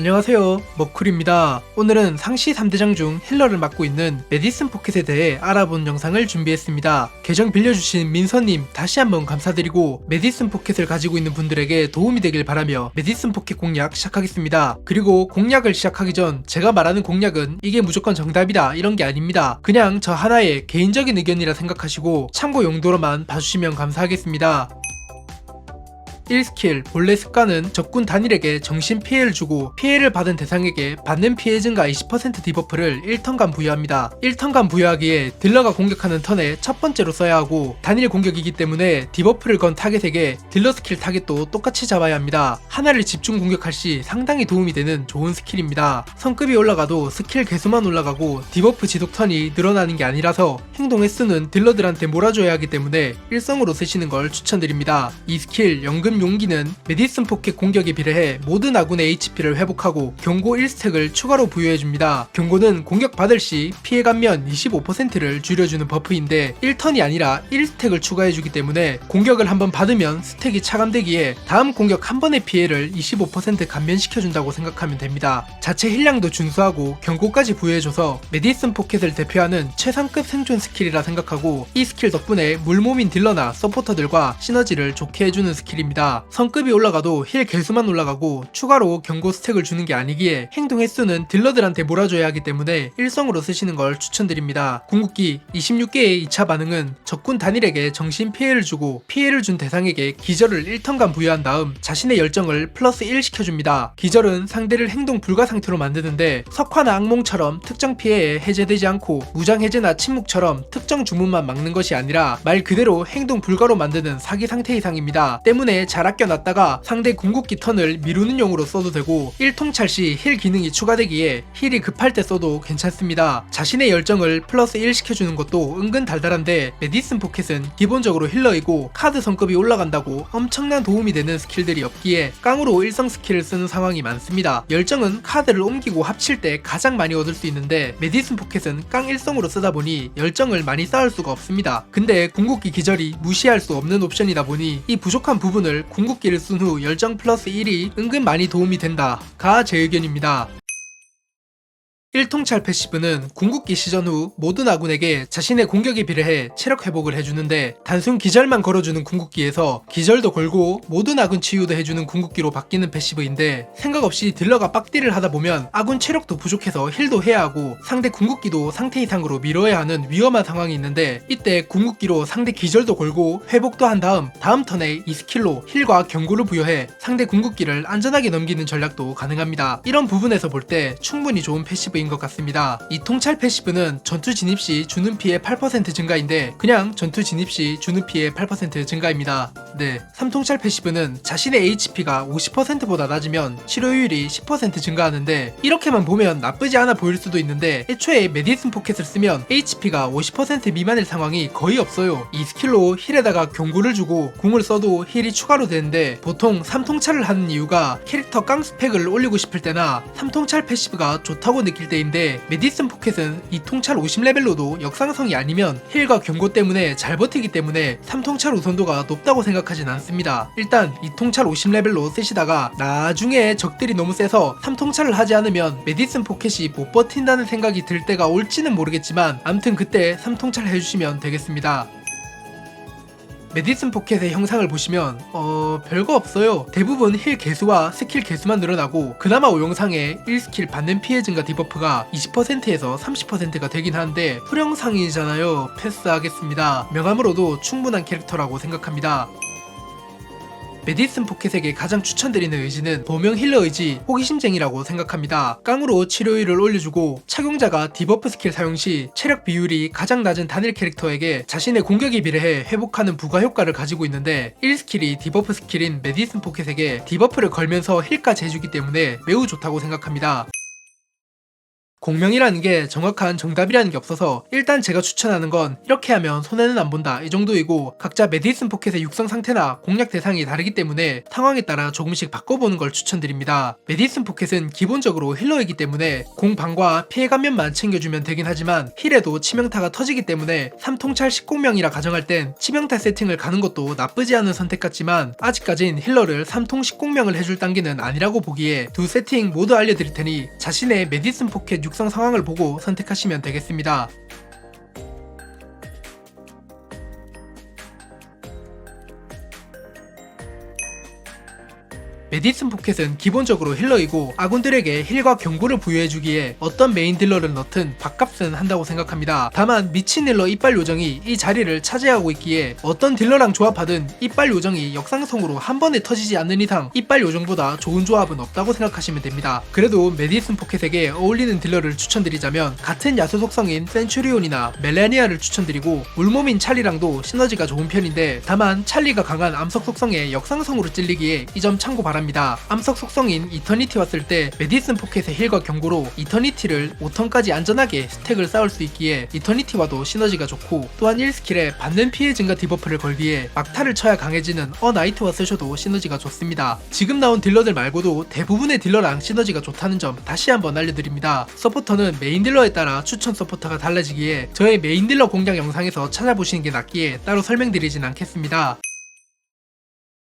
안녕하세요. 머쿨입니다. 오늘은 상시 3대장 중 힐러를 맡고 있는 메디슨 포켓에 대해 알아본 영상을 준비했습니다. 계정 빌려주신 민서님 다시 한번 감사드리고 메디슨 포켓을 가지고 있는 분들에게 도움이 되길 바라며 메디슨 포켓 공략 시작하겠습니다. 그리고 공략을 시작하기 전 제가 말하는 공략은 이게 무조건 정답이다 이런 게 아닙니다. 그냥 저 하나의 개인적인 의견이라 생각하시고 참고 용도로만 봐주시면 감사하겠습니다 1스킬 본래 습관은 적군 단일에게 정신 피해를 주고 피해를 받은 대상에게 받는 피해 증가 20% 디버프를 1턴간 부여합니다. 1턴간 부여하기에 딜러가 공격하는 턴에 첫 번째로 써야 하고 단일 공격이기 때문에 디버프를 건 타겟에게 딜러 스킬 타겟도 똑같이 잡아야 합니다. 하나를 집중 공격할 시 상당히 도움이 되는 좋은 스킬입니다. 성급이 올라가도 스킬 개수만 올라가고 디버프 지속 턴이 늘어나는 게 아니라서 행동 횟수는 딜러들한테 몰아줘야 하기 때문에 일성으로 쓰시는 걸 추천드립니다. 이 스킬 연금 용기는 메디슨 포켓 공격에 비례해 모든 아군의 HP를 회복하고 경고 1스택을 추가로 부여해줍니다. 경고는 공격받을 시 피해 감면 25%를 줄여주는 버프인데 1턴이 아니라 1스택을 추가해주기 때문에 공격을 한번 받으면 스택이 차감되기에 다음 공격 한 번의 피해를 25% 감면시켜준다고 생각하면 됩니다. 자체 힐량도 준수하고 경고까지 부여해줘서 메디슨 포켓을 대표하는 최상급 생존 스킬이라 생각하고 이 스킬 덕분에 물몸인 딜러나 서포터들과 시너지를 좋게 해주는 스킬입니다. 성급이 올라가도 힐 개수만 올라가고 추가로 경고 스택을 주는 게 아니기에 행동 횟수는 딜러들한테 몰아줘야 하기 때문에 일성으로 쓰시는 걸 추천드립니다. 궁극기 26개의 2차 반응은 적군 단일에게 정신 피해를 주고 피해를 준 대상에게 기절을 1턴간 부여한 다음 자신의 열정을 플러스 1 시켜줍니다. 기절은 상대를 행동 불가 상태로 만드는데 석화나 악몽처럼 특정 피해에 해제되지 않고 무장 해제나 침묵처럼 특정 주문만 막는 것이 아니라 말 그대로 행동 불가로 만드는 사기 상태 이상입니다. 때문에 잘 아껴놨다가 상대 궁극기 턴을 미루는 용으로 써도 되고 1통찰 시 힐 기능이 추가되기에 힐이 급할 때 써도 괜찮습니다. 자신의 열정을 플러스 1 시켜주는 것도 은근 달달한데 메디슨 포켓은 기본적으로 힐러이고 카드 성급이 올라간다고 엄청난 도움이 되는 스킬들이 없기에 깡으로 일성 스킬을 쓰는 상황이 많습니다. 열정은 카드를 옮기고 합칠 때 가장 많이 얻을 수 있는데 메디슨 포켓은 깡 일성으로 쓰다 보니 열정을 많이 쌓을 수가 없습니다. 근데 궁극기 기절이 무시할 수 없는 옵션이다 보니 이 부족한 부분을 궁극기를 쓴 후 열정 플러스 1이 은근 많이 도움이 된다 가 제 의견입니다. 1통찰 패시브는 궁극기 시전 후 모든 아군에게 자신의 공격에 비례해 체력 회복을 해주는데 단순 기절만 걸어주는 궁극기에서 기절도 걸고 모든 아군 치유도 해주는 궁극기로 바뀌는 패시브인데 생각 없이 딜러가 빡딜을 하다 보면 아군 체력도 부족해서 힐도 해야 하고 상대 궁극기도 상태 이상으로 밀어야 하는 위험한 상황이 있는데 이때 궁극기로 상대 기절도 걸고 회복도 한 다음 다음 턴에 이 스킬로 힐과 경고를 부여해 상대 궁극기를 안전하게 넘기는 전략도 가능합니다. 이런 부분에서 볼 때 충분히 좋은 패시브 인 것 같습니다. 이 통찰 패시브는 전투 진입 시 주는 피해 8% 증가인데 그냥 전투 진입 시 주는 피해 8% 증가입니다. 네, 3통찰 패시브는 자신의 HP가 50%보다 낮으면 치료율이 10% 증가하는데 이렇게만 보면 나쁘지 않아 보일 수도 있는데 애초에 메디슨 포켓을 쓰면 HP가 50% 미만일 상황이 거의 없어요. 이 스킬로 힐에다가 경고를 주고 궁을 써도 힐이 추가로 되는데 보통 3통찰을 하는 이유가 캐릭터 깡 스펙을 올리고 싶을 때나 3통찰 패시브가 좋다고 느낄 때인데 메디슨 포켓은 이 통찰 50레벨로도 역상성이 아니면 힐과 경고 때문에 잘 버티기 때문에 3통찰 우선도가 높다고 생각하진 않습니다. 일단 이 통찰 50레벨로 쓰시다가 나중에 적들이 너무 세서 3통찰을 하지 않으면 메디슨 포켓이 못 버틴다는 생각이 들 때가 올지는 모르겠지만 암튼 그때 3통찰 해주시면 되겠습니다. 메디슨 포켓의 형상을 보시면 어 별거 없어요. 대부분 힐 개수와 스킬 개수만 늘어나고 그나마 오영상에 1스킬 받는 피해 증가 디버프가 20%에서 30%가 되긴 하는데 후령상이잖아요. 패스하겠습니다. 명함으로도 충분한 캐릭터라고 생각합니다 메디슨 포켓에게 가장 추천드리는 의지는 도명 힐러 의지, 호기심쟁이라고 생각합니다. 깡으로 치료율을 올려주고 착용자가 디버프 스킬 사용 시 체력 비율이 가장 낮은 단일 캐릭터에게 자신의 공격에 비례해 회복하는 부가 효과를 가지고 있는데 1스킬이 디버프 스킬인 메디슨 포켓에게 디버프를 걸면서 힐까지 해주기 때문에 매우 좋다고 생각합니다. 공명이라는 게 정확한 정답이라는 게 없어서 일단 제가 추천하는 건 이렇게 하면 손해는 안 본다 이 정도이고 각자 메디슨 포켓의 육성 상태나 공략 대상이 다르기 때문에 상황에 따라 조금씩 바꿔보는 걸 추천드립니다. 메디슨 포켓은 기본적으로 힐러이기 때문에 공방과 피해 감면만 챙겨주면 되긴 하지만 힐에도 치명타가 터지기 때문에 3통찰 10공명이라 가정할 땐 치명타 세팅을 가는 것도 나쁘지 않은 선택 같지만 아직까진 힐러를 3통 10공명을 해줄 단계는 아니라고 보기에 두 세팅 모두 알려드릴 테니 자신의 메디슨 포켓 육성 상황을 보고 선택하시면 되겠습니다. 메디슨 포켓은 기본적으로 힐러이고 아군들에게 힐과 경고를 부여해주기에 어떤 메인 딜러를 넣든 밥값은 한다고 생각합니다. 다만 미친 딜러 이빨 요정이 이 자리를 차지하고 있기에 어떤 딜러랑 조합하든 이빨 요정이 역상성으로 한 번에 터지지 않는 이상 이빨 요정보다 좋은 조합은 없다고 생각하시면 됩니다. 그래도 메디슨 포켓에게 어울리는 딜러를 추천드리자면 같은 야수 속성인 센츄리온이나 멜레니아를 추천드리고 울몸인 찰리랑도 시너지가 좋은 편인데 다만 찰리가 강한 암석 속성에 역상성으로 찔리기에 이 점 참고 바랍니다. 암석 속성인 이터니티 왔을 때 메디슨 포켓의 힐과 경고로 이터니티를 5턴까지 안전하게 스택을 쌓을 수 있기에 이터니티와도 시너지가 좋고 또한 1스킬에 받는 피해 증가 디버프를 걸기에 막타를 쳐야 강해지는 어나이트와 쓰셔도 시너지가 좋습니다. 지금 나온 딜러들 말고도 대부분의 딜러랑 시너지가 좋다는 점 다시 한번 알려드립니다. 서포터는 메인 딜러에 따라 추천 서포터가 달라지기에 저의 메인 딜러 공략 영상에서 찾아보시는 게 낫기에 따로 설명드리진 않겠습니다.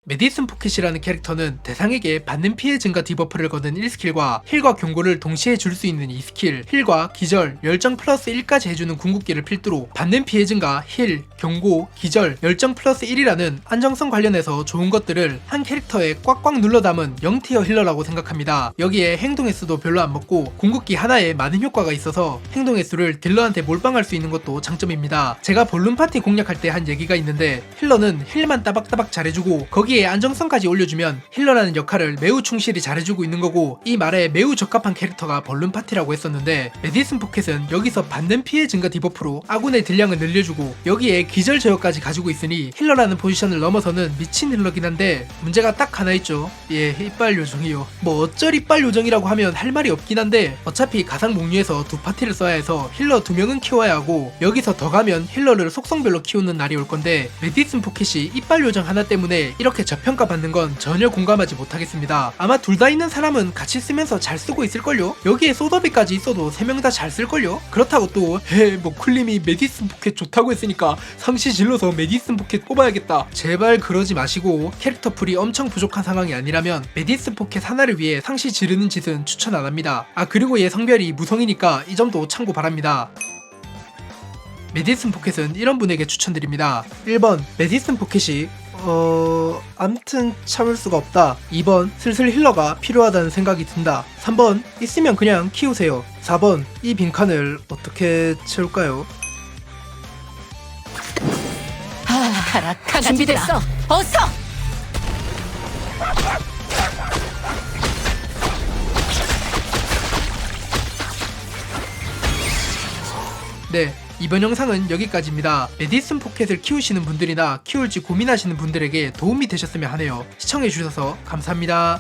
메디슨 포켓이라는 캐릭터는 대상에게 받는 피해 증가 디버프를 거는 1스킬과 힐과 경고를 동시에 줄 수 있는 2스킬, 힐과 기절, 열정 플러스 1까지 해주는 궁극기를 필두로 받는 피해 증가, 힐, 경고, 기절, 열정 플러스 1이라는 안정성 관련해서 좋은 것들을 한 캐릭터에 꽉꽉 눌러 담은 0티어 힐러라고 생각합니다. 여기에 행동의 수도 별로 안 먹고 궁극기 하나에 많은 효과가 있어서 행동의 수를 딜러한테 몰빵할 수 있는 것도 장점입니다. 제가 볼룸 파티 공략할 때 한 얘기가 있는데 힐러는 힐만 따박따박 잘해주고 거기 거기에 안정성까지 올려주면 힐러라는 역할을 매우 충실히 잘해주고 있는 거고 이 말에 매우 적합한 캐릭터가 벌룬 파티라고 했었는데 메디슨 포켓은 여기서 받는 피해 증가 디버프로 아군의 딜량을 늘려주고 여기에 기절 제어까지 가지고 있으니 힐러라는 포지션을 넘어서는 미친 힐러긴 한데 문제가 딱 하나 있죠. 예 이빨 요정이요. 뭐 어쩔 이빨 요정이라고 하면 할 말이 없긴 한데 어차피 가상 목류에서 두 파티를 써야 해서 힐러 두 명은 키워야 하고 여기서 더 가면 힐러를 속성별로 키우는 날이 올 건데 메디슨 포켓이 이빨 요정 하나 때문에 이렇게 저평가받는 건 전혀 공감하지 못하겠습니다. 아마 둘 다 있는 사람은 같이 쓰면서 잘 쓰고 있을걸요? 여기에 소더비까지 있어도 세명다 잘 쓸걸요? 그렇다고 또, 헤, 뭐 쿨림이 메디슨 포켓 좋다고 했으니까 상시 질러서 메디슨 포켓 뽑아야겠다. 제발 그러지 마시고 캐릭터 풀이 엄청 부족한 상황이 아니라면 메디슨 포켓 하나를 위해 상시 지르는 짓은 추천 안 합니다. 아, 그리고 얘 성별이 무성이니까 이 점도 참고 바랍니다. 메디슨 포켓은 이런 분에게 추천드립니다. 1번 메디슨 포켓이 어... 암튼 참을 수가 없다. 2번 슬슬 힐러가 필요하다는 생각이 든다. 3번 있으면 그냥 키우세요. 4번 이 빈칸을 어떻게 채울까요? 가라 강아지들아 준비됐어 어서 네. 이번 영상은 여기까지입니다. 메디슨 포켓을 키우시는 분들이나 키울지 고민하시는 분들에게 도움이 되셨으면 하네요. 시청해주셔서 감사합니다.